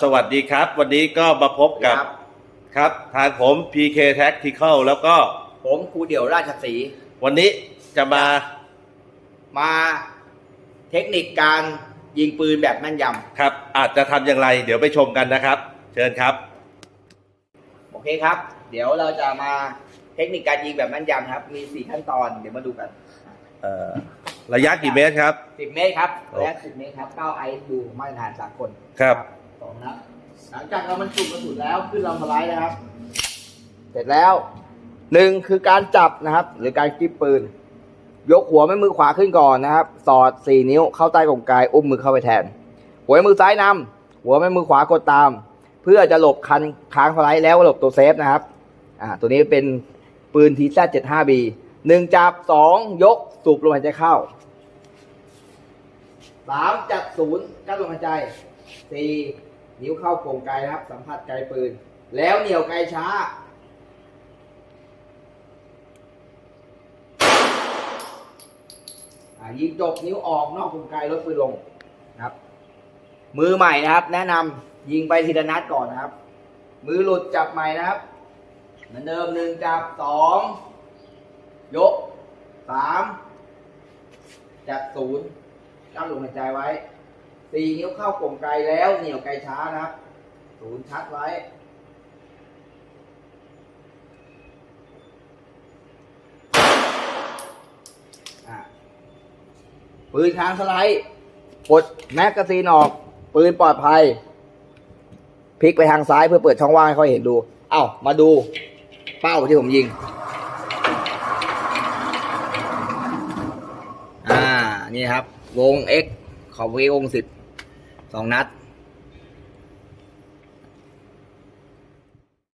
สวัสดีครับ วันนี้ก็มาพบกับครับครับทางผม PK Tactical แล้วก็ผมครูเดี่ยวราชสีห์วันนี้จะมามาเทคนิคการยิงปืนแบบแม่นยครับ อาจจะทำอย่างไร เดี๋ยวไปชมกันนะครับ เชิญครับำโอเคครับ เดี๋ยวเราจะมาเทคนิคการยิงแบบแม่นยำครับ มีสี่ขั้นตอนเดี๋ยวมาดูกันเอ่อระยะกี่เมตรครับสิบเมตรครับโอ้ระยะสิบเมตรครับเก้าไอดูมาตรฐานสากลครับ สองนัดหลังจากเรามันจุกกระสุนแล้วขึ้นลำสไลด์นะครับ เสร็จแล้วหนึ่งคือการจับนะครับ หรือการกริบปืน ยกหัวแม่มือขวาขึ้นก่อนนะครับ สอดสี่นิ้วเข้าใต้กลไกอุ้มมือเข้าไปแทน หัวมือซ้ายนำหัวแม่มือขวากดตาม เพื่อจะหลบคันค้างสไลด์แล้วหลบตัวเซฟนะครับอ่าตัวนี้เป็นปืนทีแซเจ็ดห้าบีหนึ่งจับสองยกสูบลมหายใจเข้าสามจับศูนย์กั้นลมหายใจสี่ นิ้วเข้าโกงไกนะครับ สัมผัสไกลปืน แล้วเหนี่ยวไกลช้าอายิงจบนิ้วออกนอกกลไกลดปืนลงนะครับ มือใหม่นะครับ แนะนำยิงไปทีละนัดก่อนนะครับ มือหลุดจับใหม่นะครับ เหมือนเดิมหนึ่งจับสองยกสามจับศูนย์กั้นลมหายใจไว้ สี่นิ้วเข้ากลมไกลแล้วเหนี่ยวไกลช้านะครับศูนย์ชัดไว้ปืนค้างสไลด์ปลดแมกกาซีนออก ปืนปลอดภัย พลิกไปทางซ้ายเพื่อเปิดช่องว่างให้เขาเห็นดู เอ้า มาดู เป้าที่ผมยิง อ่า นี่ครับ วง X ขอบวงสิบ สองนัด